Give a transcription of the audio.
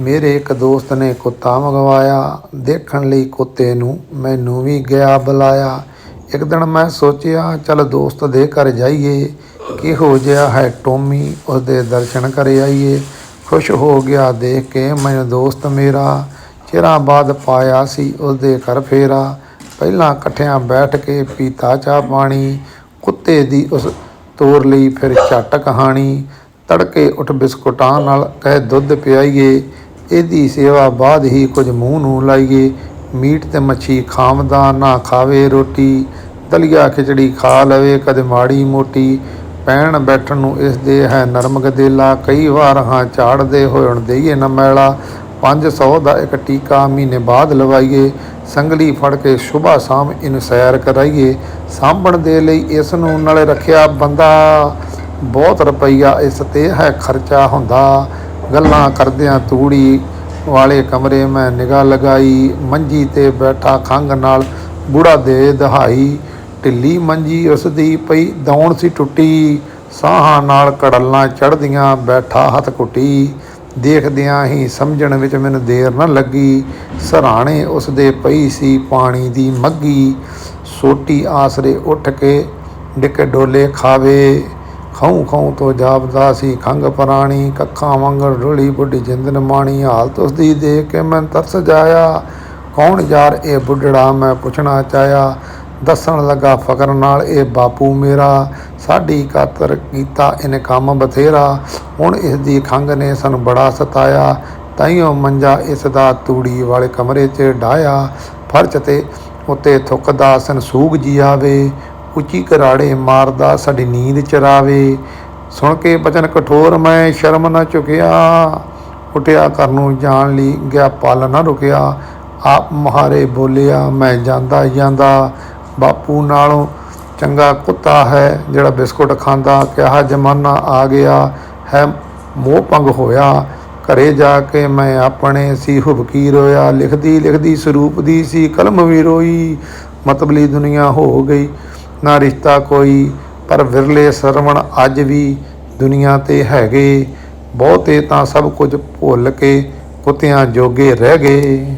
ਮੇਰੇ ਇੱਕ ਦੋਸਤ ਨੇ ਕੁੱਤਾ ਮੰਗਵਾਇਆ, ਦੇਖਣ ਲਈ ਕੁੱਤੇ ਨੂੰ ਮੈਨੂੰ ਵੀ ਗਿਆ ਬੁਲਾਇਆ। ਇੱਕ ਦਿਨ ਮੈਂ ਸੋਚਿਆ, ਚਲ ਦੋਸਤ ਦੇ ਘਰ ਜਾਈਏ, ਕਿਹੋ ਜਿਹਾ ਹੈ ਟੋਮੀ, ਉਸਦੇ ਦਰਸ਼ਨ ਕਰ ਆਈਏ। ਖੁਸ਼ ਹੋ ਗਿਆ ਦੇਖ ਕੇ ਮੈਨੂੰ ਦੋਸਤ ਮੇਰਾ ਚਿਰਾਂ ਬਾਅਦ ਪਾਇਆ ਸੀ, ਉਸਦੇ ਘਰ ਫੇਰਾ। ਪਹਿਲਾਂ ਇਕੱਠਿਆਂ ਬੈਠ ਕੇ ਪੀਤਾ ਚਾਹ ਪਾਣੀ, ਕੁੱਤੇ ਦੀ ਉਸ ਤੋਰ ਲਈ ਫਿਰ ਝੱਟ ਕਹਾਣੀ, ਤੜਕੇ ਉੱਠ ਬਿਸਕੁਟਾਂ ਨਾਲ ਕਹਿ, ਦੁੱਧ ਪਿਆਈਏ ਇਹਦੀ ਸੇਵਾ ਬਾਅਦ ਹੀ ਕੁਝ ਮੂੰਹ ਨੂੰ ਲਾਈਏ। ਮੀਟ ਤੇ ਮੱਛੀ ਖਾਮਦਾ ਨਾ ਖਾਵੇ ਰੋਟੀ। ਦਲੀਆ ਖਿਚੜੀ ਖਾ ਲਵੇ ਕਦੇ ਮਾੜੀ ਮੋਟੀ। ਪੈਣ ਬੈਠਣ ਨੂੰ ਇਸ ਦੇ ਹੈ ਨਰਮ ਗਦੇਲਾ। ਕਈ ਵਾਰ ਹਾਂ ਝਾੜਦੇ ਹੋਣ ਦੇਈਏ ਨਾ ਮੈਲਾ। 500 ਦਾ ਇੱਕ ਟੀਕਾ ਮਹੀਨੇ ਬਾਅਦ ਲਵਾਈਏ। ਸੰਗਲੀ ਫੜ ਕੇ ਸੁਬਾ ਸ਼ਾਮ ਇਹਨੂੰ ਸੈਰ ਕਰਾਈਏ। ਸਾਂਭਣ ਦੇ ਲਈ ਇਸ ਨੂੰ ਨਾਲੇ ਰੱਖਿਆ ਬੰਦਾ। ਬਹੁਤ ਰੁਪਈਆ ਇਸ ਤੇ ਹੈ ਖਰਚਾ ਹੁੰਦਾ। ਗੱਲਾਂ ਕਰਦਿਆਂ ਤੂੜੀ ਵਾਲੇ ਕਮਰੇ ਮੈਂ ਨਿਗਾਹ ਲਗਾਈ, ਮੰਜੀ ਤੇ ਬੈਠਾ ਖੰਗ ਨਾਲ ਬੁੜਾ ਦੇ ਦਹਾਈ। ਢਿੱਲੀ ਮੰਜੀ ਉਸ ਦੀ ਪਈ, ਦੌਣ ਸੀ ਟੁੱਟੀ। ਸਾਹਾਂ ਨਾਲ ਕੜਲਾਂ ਚੜਦੀਆਂ ਬੈਠਾ ਹੱਥ ਕੁੱਟੀ ਦੇਖਦਿਆਂ ਹੀ ਸਮਝਣ ਵਿੱਚ ਮੈਨੂੰ ਦੇਰ ਨਾ ਲੱਗੀ। ਸਰਾਣੇ ਉਸ ਦੇ ਪਈ ਸੀ, ਪਾਣੀ ਦੀ ਮੱਗੀ। ਸੋਟੀ ਆਸਰੇ ਉੱਠ ਕੇ ਡਿੱਕੇ ਡੋਲੇ ਖਾਵੇ। ਖਾਉ ਖਾਉ ਤੋਂ ਜਾਪਦਾ ਸੀ ਖੰਗ ਪੁਰਾਣੀ, ਕੱਖਾਂ ਵਾਂਗਰ ਰੁਲੀ ਬੁੱਢੀ ਜਿੰਦਨ ਮਾਣੀ ਹਾਲਤ ਉਸ ਦੀ ਦੇਖ ਕੇ ਮੈਂ ਤਰਸ ਜਾਇਆ। ਕੌਣ ਯਾਰ ਇਹ ਬੁੱਢੜਾ ਮੈਂ ਪੁੱਛਣਾ ਚਾਹਿਆ। ਦੱਸਣ ਲੱਗਾ ਫਕਰ ਨਾਲ ਇਹ ਬਾਪੂ ਮੇਰਾ। ਸਾਡੀ ਕਾਤਰ ਕੀਤਾ ਇਹਨੇ ਕੰਮ ਬਥੇਰਾ। ਹੁਣ ਇਸ ਦੀ ਖੰਗ ਨੇ ਸਾਨੂੰ ਬੜਾ ਸਤਾਇਆ। ਤਾਈਓ ਮੰਜਾ ਇਸ ਦਾ ਤੂੜੀ ਵਾਲੇ ਕਮਰੇ 'ਚ ਢਾਇਆ ਫਰਚ ਤੇ ਉੱਤੇ ਥੁੱਕਦਾ ਸਨ ਸੂਗ ਜੀ ਆਵੇ। ਉੱਚੀ ਘਰਾੜੇ ਮਾਰਦਾ, ਸਾਡੀ ਨੀਂਦ ਚਰਾਵੇ। ਸੁਣ ਕੇ ਬਚਨ ਕਠੋਰ, ਮੈਂ ਸ਼ਰਮ ਨਾ ਚੁਕਿਆ ਉਠਿਆ ਘਰ ਨੂੰ ਜਾਣ ਲਈ, ਗਿਆ ਪਲ ਨਾ ਰੁਕਿਆ। ਆਪ ਮਹਾਰੇ ਬੋਲਿਆ, ਮੈਂ ਜਾਂਦਾ ਜਾਂਦਾ। ਬਾਪੂ ਨਾਲੋਂ ਚੰਗਾ ਕੁੱਤਾ ਹੈ, ਜਿਹੜਾ ਬਿਸਕੁਟ ਖਾਂਦਾ। ਕਿਹਾ, ਜਮਾਨਾ ਆ ਗਿਆ ਹੈ, ਮੋਹ ਭੰਗ ਹੋਇਆ। ਘਰੇ ਜਾ ਕੇ ਮੈਂ ਆਪਣੇ ਸੀ ਹੁਬਕੀ ਰੋਇਆ। ਲਿਖਦੀ ਲਿਖਦੀ ਸਰੂਪ ਦੀ ਸੀ ਕਲਮ ਵੀ ਰੋਈ। ਮਤਬਲੀ ਦੁਨੀਆ ਹੋ ਗਈ। ਨਾ ਰਿਸ਼ਤਾ ਕੋਈ, ਪਰ ਵਿਰਲੇ ਸਰਵਣ ਅੱਜ ਵੀ ਦੁਨੀਆ ਤੇ ਹੈਗੇ। ਬਹੁਤੇ ਤਾਂ ਸਭ ਕੁਝ ਭੁੱਲ ਕੇ ਕੁੱਤਿਆਂ ਜੋਗੇ ਰਹਿ ਗਏ।